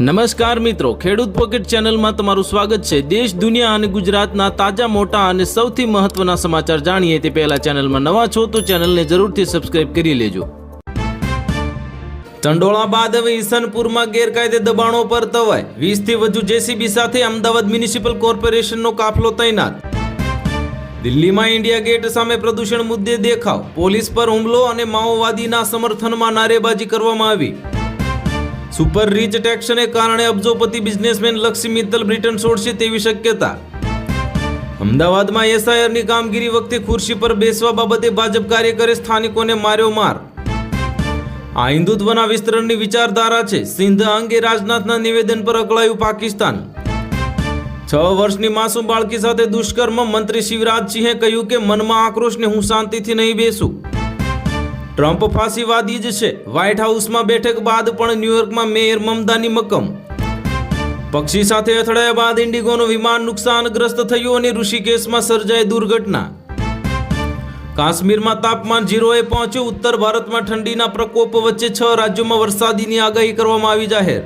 નમસ્કાર મિત્રો, ખેડૂત પોકેટ ચેનલમાં તમારું સ્વાગત છે. દેશ, દુનિયા અને ગુજરાતના તાજા, મોટા અને સૌથી મહત્વના સમાચાર જાણીએ તે પહેલા ચેનલમાં નવા છો તો ચેનલને જરૂરથી સબસ્ક્રાઇબ કરી લેજો. ચંડોળા બાદ હવે ઈસનપુરમાં ગેરકાયદે દબાણો પર તવાય. વીસથી વધુ જેસીબી સાથે અમદાવાદ મ્યુનિસિપલ કોર્પોરેશનનો કાફલો તૈનાત. દિલ્હીમાં ઇન્ડિયા ગેટ સામે પ્રદૂષણ મુદ્દે દેખાવ. પોલીસ પર હુમલો અને માઓવાદીના સમર્થનમાં નારેબાજી કરવામાં આવી. સુપર રીચ ટેક્સને કારણે અબજોપતિ બિઝનેસમેન લક્ષ્મી મિત્તલ બ્રિટન છોડશે તેવી શક્યતા. અમદાવાદમાં એસઆઈઆરની કામગીરી વખતે ખુરશી પર બેસવા બાબતે ભાજપ કાર્યકરે સ્થાનિકોને માર્યો માર. આ હિન્દુત્વના વિસ્તરણની વિચારધારા છે. સિંધ અંગે રાજનાથના નિવેદન પર અકળાયું પાકિસ્તાન. છ વર્ષની માસૂમ બાળકી સાથે દુષ્કર્મ, મંત્રી શિવરાજસિંહે કહ્યું કે મનમાં આક્રોશને હું શાંતિથી નહીં બેસું. ટ્રમ્પ ફાંસીવાદી જ છે. વ્હાઇટ હાઉસમાં બેઠક બાદ પણ ન્યુયોર્કમાં મેયર મમતાની મક્કમ. પક્ષી સાથે અથડાયા બાદ ઇન્ડિગોનું વિમાન નુકસાનગ્રસ્ત થયું અને ઋષિકેશમાં સર્જાઈ દુર્ઘટના. કાશ્મીરમાં તાપમાન ઝીરોએ પહોંચ્યું. ઉત્તર ભારતમાં ઠંડીના પ્રકોપ વચ્ચે છ રાજ્યોમાં વરસાદીની આગાહી કરવામાં આવી જાહેર.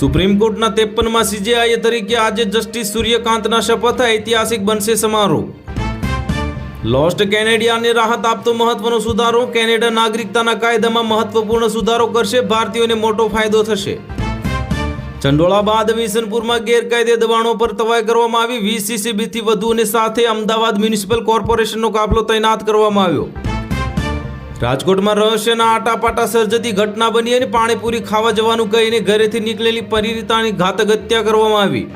સુપ્રીમ કોર્ટના ત્રેપનમાં સીજેઆઈ તરીકે આજે જસ્ટિસ સૂર્યકાંતના શપથ, ઐતિહાસિક બનશે સમારોહ. લોસ્ટ કેનેડિયાને રાહત આપતો મહત્વનો સુધારો કેનેડા નાગરિકતાના કાયદામાં મહત્વપૂર્ણ સુધારો કરશે, ભારતીયોને મોટો ફાયદો થશે. ચંડોળા બાદ વિસનપુરમાં ગેરકાયદે દબાણો પર તવાઈ કરવામાં આવી. વીસ સીસીબીથી વધુ અને સાથે અમદાવાદ મ્યુનિસિપલ કોર્પોરેશનનો કાફલો તૈનાત કરવામાં આવ્યો. રાજકોટમાં રહસ્યના આટાપાટા સર્જતી ઘટના બની અને પાણીપુરી ખાવા જવાનું કહીને ઘરેથી નીકળેલી પરિરીતાની ઘાતક હત્યા કરવામાં આવી.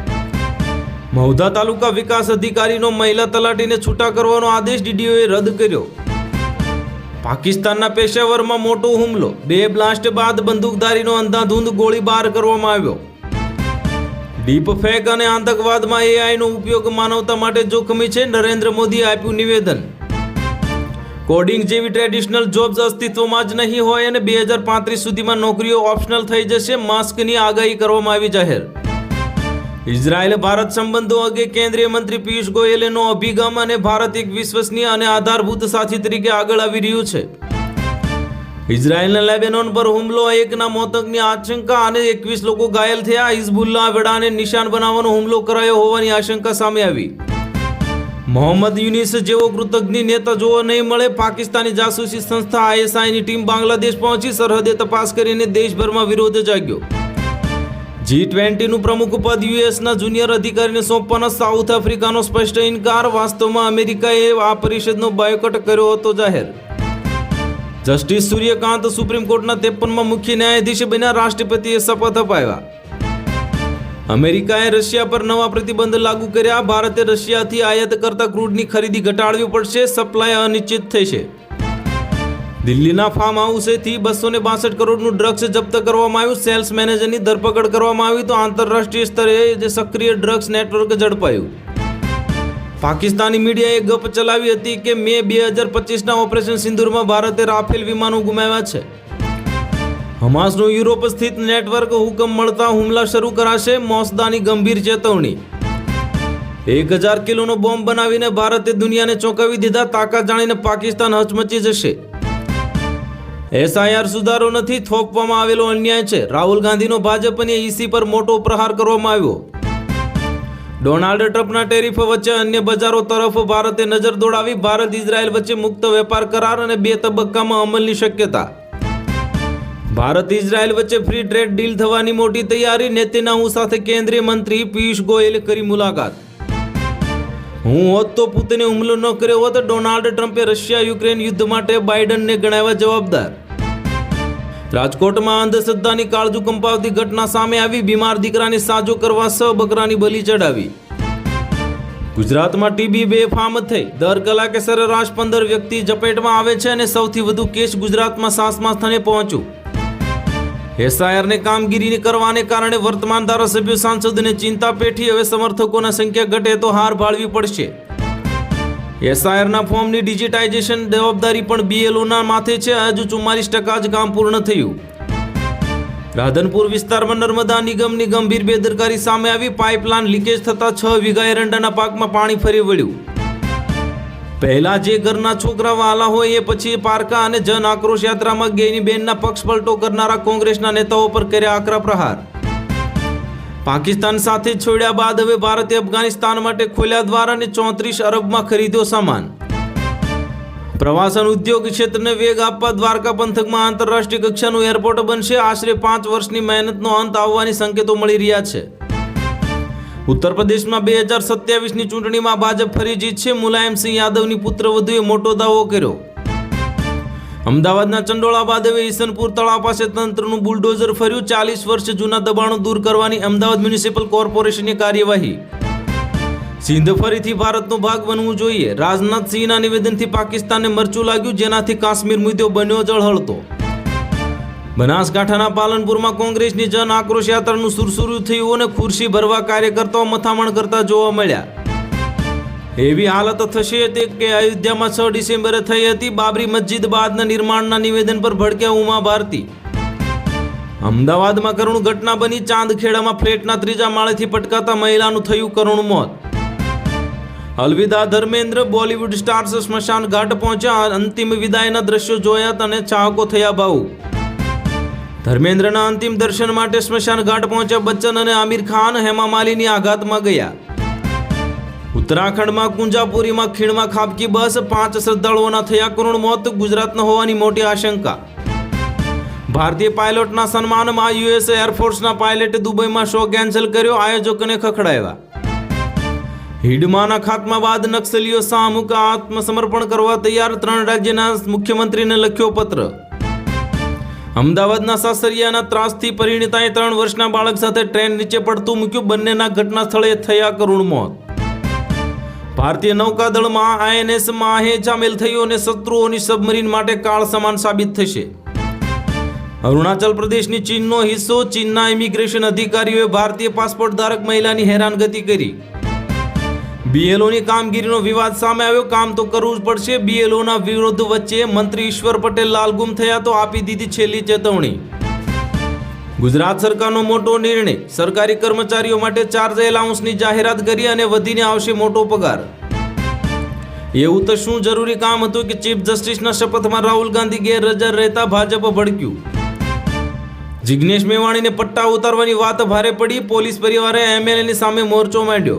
મહુધા તાલુકા વિકાસ અધિકારીનો મહિલા તલાટીને છૂટા કરવાનો આદેશ ડીડીઓએ રદ કર્યો. પાકિસ્તાનના પેશાવરમાં મોટો હુમલો. બે બ્લાસ્ટ બાદ બંદૂકધારીનો અંધાધૂંધ ગોળીબાર કરવામાં આવ્યો. ડીપ ફેક અને આતંકવાદમાં એઆઈનો ઉપયોગ માનવતા માટે જોખમી છે, નરેન્દ્ર મોદીએ આપ્યું નિવેદન. કોડિંગ જેવી ટ્રેડિશનલ જોબ્સ અસ્તિત્વમાં જ નહીં હોય અને બે હજાર પાંત્રીસ સુધીમાં નોકરીઓ ઓપ્શનલ થઈ જશે, માસ્કની આગાહી કરવામાં આવી જાહેર. ઇઝરાયેલ ભારત સંબંધો અંગે કેન્દ્રીય મંત્રી પિયુષ ગોયલેનો અભિગમ અને ભારત એક વિશ્વસનીય અને આધારભૂત સાથી તરીકે આગળ આવી રહ્યું છે. ઇઝરાયેલના લેબેનોન પર હુમલો, એકના મોતકની આશંકા અને એકવીસ લોકો ઘાયલ થયા. હિઝબુલ્લા વડાને નિશાન બનાવવાનો હુમલો કરાયો હોવાની આશંકા સામે આવી. મોહમ્મદ યુનિસ જેવો કૃતજ્ઞ નેતા જોવા નહીં મળે. પાકિસ્તાની જાસૂસી સંસ્થા આઈએસઆઈની ટીમ બાંગ્લાદેશ પહોંચી સરહદે તપાસ કરીને દેશભરમાં વિરોધ જાગ્યો. જી ટ્વેન્ટીનું પ્રમુખ પદ યુએસના જુનિયર અધિકારીને સોંપવાના સાઉથ આફ્રિકાનો સ્પષ્ટ ઇનકાર. વાસ્તવમાં અમેરિકાએ આ પરિષદનો બાયોકટ કર્યો હતો જાહેર. જસ્ટિસ સૂર્યકાંત સુપ્રીમ કોર્ટના ત્રેપનમાં મુખ્ય ન્યાયાધીશ બન્યા રાષ્ટ્રપતિએ શપથ અપાવ્યા. અમેરિકાએ રશિયા પર નવા પ્રતિબંધ લાગુ કર્યા. ભારતે રશિયાથી આયાત કરતા ક્રૂડની ખરીદી ઘટાડવી પડશે. સપ્લાય અનિશ્ચિત થઈ છે દિલ્હીના ફાર્મ હાઉસેથી બસો ને બાસઠ કરોડનું ડ્રગ્સ જપ્ત કરવામાં આવ્યું. સેલ્સ મેનેજરની ધરપકડ કરવામાં આવી તો આંતરરાષ્ટ્રીય સ્તરે જે સક્રિય ડ્રગ્સ નેટવર્ક ઝડપાયું. પાકિસ્તાની મીડિયાએ ગપ ચલાવી હતી કે મે બે હજાર પચીસના ઓપરેશન સિંદુરમાં ભારતે રાફેલ વિમાનો ગુમાવ્યા છે. હમાસનું યુરોપ સ્થિત નેટવર્ક હુકમ મળતા હુમલા શરૂ કરાશે મોસદાની ગંભીર ચેતવણી. એક હજાર કિલોનો બોમ્બ બનાવીને ભારતે દુનિયાને ચોંકાવી દીધા, તાકાત જાણીને પાકિસ્તાન હચમચી જશે. એસઆઈઆર સુધારો નથી, થોપવામાં આવેલો અન્યાય છે. રાહુલ ગાંધીનો ભાજપ અને ઈસી પર મોટો પ્રહાર કરવામાં આવ્યો. ડોનાલ્ડ ટ્રમ્પના ટેરિફ વચ્ચે અન્ય બજારો તરફ ભારતે નજર દોડાવી, ભારત ઇઝરાયલ વચ્ચે મુક્ત વેપાર કરાર અને બે તબક્કામાં અમલની શક્યતા. ભારત ઇઝરાયલ વચ્ચે ફ્રી ટ્રેડ ડીલ થવાની મોટી તૈયારી, નેતન્યાહુ સાથે કેન્દ્રીય મંત્રી પિયુષ ગોયલે કરી મુલાકાત. હું હોત તો પુતિને હુમલો ન કર્યો હોત, ડોનાલ્ડ ટ્રમ્પે રશિયા યુક્રેન યુદ્ધ માટે બાઇડનને ગણાવ્યા જવાબદાર. રાજકોટમાં અંધશ્રદ્ધાની કાળજુ કંપાવતી ઘટના સામે આવી. બીમાર દીકરાને સાજો કરવા સ બકરાની બલી ચડાવી. ગુજરાતમાં ટીબી બે ફાર્મ થઈ. દર કલાકે સરેરાશ પંદર વ્યક્તિ ઝપેટમાં આવે છે અને સૌથી વધુ કેસ ગુજરાતમાં સાસમા સ્થાને પહોંચ્યું. એસઆઈઆરને કામગીરી કરવાને કારણે વર્તમાન ધારાસભ્યો સાંસદને ચિંતા પેઠી. હવે સમર્થકોના સંખ્યા ઘટે તો હાર ભાળવી પડશે. એસઆઈઆરના ફોર્મની ડિજિટાઇઝેશન જવાબદારી પણ બીએલઓના માથે છે. હજુ ચુમ્માલીસ ટકા જ કામ પૂર્ણ થયું. રાધનપુર વિસ્તારમાં નર્મદા નિગમની ગંભીર બેદરકારી સામે આવી. પાઇપલાઇન લીકેજ થતા છ વીઘા એરંડાના પાકમાં પાણી ફરી વળ્યું. પહેલા જે ઘરના છોકરા વાલા હોય એ પછી પારકા અને જન આક્રોશ યાત્રામાં ગેની બેનના પક્ષ પલટો કરનારા કોંગ્રેસના નેતાઓ પર કર્યા આકરા પ્રહાર. પાકિસ્તાન સાથે છોડ્યા બાદ હવે ભારતે અફઘાનિસ્તાન માટે ખોલ્યા દ્વાર અને ચોત્રીસ અરબમાં ખરીદ્યો સામાન. પ્રવાસન ઉદ્યોગ ક્ષેત્રને વેગ આપવા દ્વારકા પંથકમાં આંતરરાષ્ટ્રીય કક્ષાનું એરપોર્ટ બનશે. આશરે પાંચ વર્ષની મહેનતનો અંત આવવાની સંકેતો મળી રહ્યા છે. ઉત્તર પ્રદેશમાં બે હજાર સત્યાવીસની ચૂંટણીમાં ભાજપ ફરી જીતશે. મુલાયમસિંહ યાદવની પુત્રવધુએ મોટો દાવો કર્યો. અમદાવાદના ચંડોળા બાદ હવે ઈસનપુર તળાવ પાસે તંત્રનું બુલડોઝર ફર્યું. ચાલીસ વર્ષ જૂના દબાણો દૂર કરવાની અમદાવાદ મ્યુનિસિપલ કોર્પોરેશનની કાર્યવાહી. સિંધ ફરીથી ભારતનો ભાગ બનવું જોઈએ. રાજનાથસિંહના નિવેદનથી પાકિસ્તાનને મરચું લાગ્યું, જેનાથી કાશ્મીર મુદ્દો બન્યો જળહળતો બનાસકાંઠાના પાલનપુરમાં કોંગ્રેસની જન આક્રોશ યાત્રાનું સુરસુરું થયું અને ખુરશી ભરવા કાર્યકર્તાઓ મથામણ કરતા જોવા મળ્યા. એવી હાલત થશે તે કે અયોધ્યામાં છ ડિસેમ્બરે થઈ હતી બાબરી મસ્જિદ બાદના નિર્માણના નિવેદન પર ભડક્યા ઉમા ભારતી અમદાવાદમાં કરુણ ઘટના બની, ચાંદખેડામાં ફ્લેટના ત્રીજા માળેથી પટકાતા મહિલાનું થયું કરુણ મોત. અલવિદા ધર્મેન્દ્ર, બોલિવૂડ સ્ટાર્સ સ્મશાન ઘાટ પહોંચ્યા, અંતિમ વિદાયના દ્રશ્યો જોયા અને ચાહકો થયા ભાવુક ધર્મેન્દ્રના અંતિમ દર્શન માટે સ્મશાન ઘાટ પહોંચ્યા બચ્ચન અને આમિર ખાન, હેમા માલિની આઘાતમાં ગયા. ઉત્તરાખંડમાં કુંજાપુરીમાં ખીણમાં ખાબકી બસ, પાંચ શ્રદ્ધાળુઓના થયા કરુણ મોત, ગુજરાતના હોવાની મોટી આશંકા. ભારતીય પાયલોટના સન્માનમાં યુએસ એરફોર્સના પાયલટે દુબઈમાં શો કેન્સલ કર્યો, આયોજકોને ખખડાવ્યા. હિડમાના ખાતમા બાદ નક્સલીઓ સામુક આત્મસમર્પણ કરવા તૈયાર, ત્રણ રાજ્યના મુખ્યમંત્રીને લખ્યો પત્ર. અમદાવાદના સાસરિયાના ત્રાસથી પરિણીતાએ ત્રણ વર્ષના બાળક સાથે ટ્રેન નીચે પડતું મૂક્યું, બંનેના ઘટના સ્થળે થયા કરુણ મોત. ભારતીય નૌકાદળમાં આઈએનએસ માહે સામેલ થયું અને શત્રુઓની સબમરીન માટે કાળ સમાન સાબિત થશે. અરુણાચલ પ્રદેશની ચીનનો હિસ્સો ચીનના ઇમિગ્રેશન અધિકારીઓએ ભારતીય પાસપોર્ટ ધારક મહિલાની હેરાનગતિ કરી. બીએલઓની કામગીરીનો વિવાદ સામે આવ્યો. કામ તો કરવું જ પડશે. બીએલઓના વિરોધ વચ્ચે મંત્રી ઈશ્વર પટેલ લાલગુમ થયા તો આપી દીધી છેલ્લી ચેતવણી. ગુજરાત સરકારનો મોટો નિર્ણય. સરકારી કર્મચારીઓ માટે ચાર્જ એલાઉન્સની જાહેરાત કરી અને વધીને આવશે મોટો પગાર. એવું તો શું જરૂરી કામ હતું કે ચીફ જસ્ટિસના શપથમાં રાહુલ ગાંધી ગેરહાજર રહેતા ભાજપ ભડક્યું? જિગ્નેશ મેવાણીને પટ્ટા ઉતારવાની વાત ભારે પડી, પોલીસ પરિવારે એમએલએની સામે મોરચો માંડ્યો.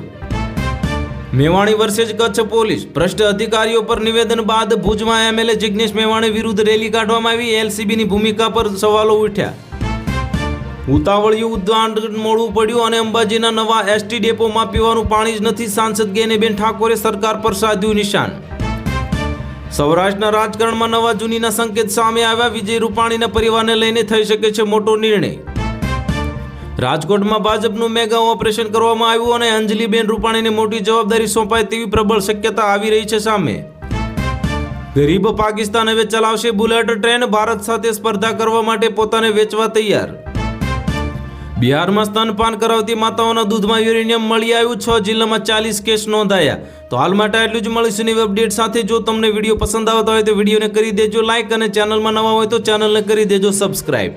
મેવાણી વર્સેજ કચ્છ પોલીસ, ભ્રષ્ટ અધિકારીઓ પર નિવેદન બાદ ભુજમાં એમએલએ જિગ્નેશ મેવાણી વિરુદ્ધ રેલી કાઢવામાં આવી, એલસીબીની ભૂમિકા પર સવાલો ઉઠ્યા. ઉતાવળિયું ઉદ્વાન મોડું પડ્યું અને અંબાજીના નવા એસટી ડેપોમાં પીવાનું પાણી જ નથી. સાંસદ ગેનેબેન ઠાકોરે સરકાર પર સાધ્યું નિશાન. સૌરાષ્ટ્રના રાજકારણમાં નવા જૂનીના સંકેત સામે આવ્યા. વિજય રૂપાણીના પરિવારને લઈને થઈ શકે છે મોટો નિર્ણય. રાજકોટમાં ભાજપનું મેગા ઓપરેશન કરવામાં આવ્યું અને અંજલિબેન રૂપાણીને મોટી જવાબદારી સોંપાય તેવી પ્રબળ શક્યતા આવી રહી છે સામે. ગરીબ પાકિસ્તાન હવે ચલાવશે બુલેટ ટ્રેન. ભારત સાથે સ્પર્ધા કરવા માટે પોતાને વેચવા તૈયાર. બિહારમાં સ્તનપાન કરાવતી માતાઓના દૂધમાં યુરેનિયમ મળી આવ્યું, છ જિલ્લામાં ચાલીસ કેસ નોંધાયા. તો હાલ માટે આટલું જ મળીશું નવી અપડેટ સાથે. જો તમને વીડિયો પસંદ આવતા હોય તો વિડીયોને કરી દેજો લાઇક અને ચેનલમાં નવા હોય તો ચેનલને કરી દેજો સબસ્ક્રાઇબ.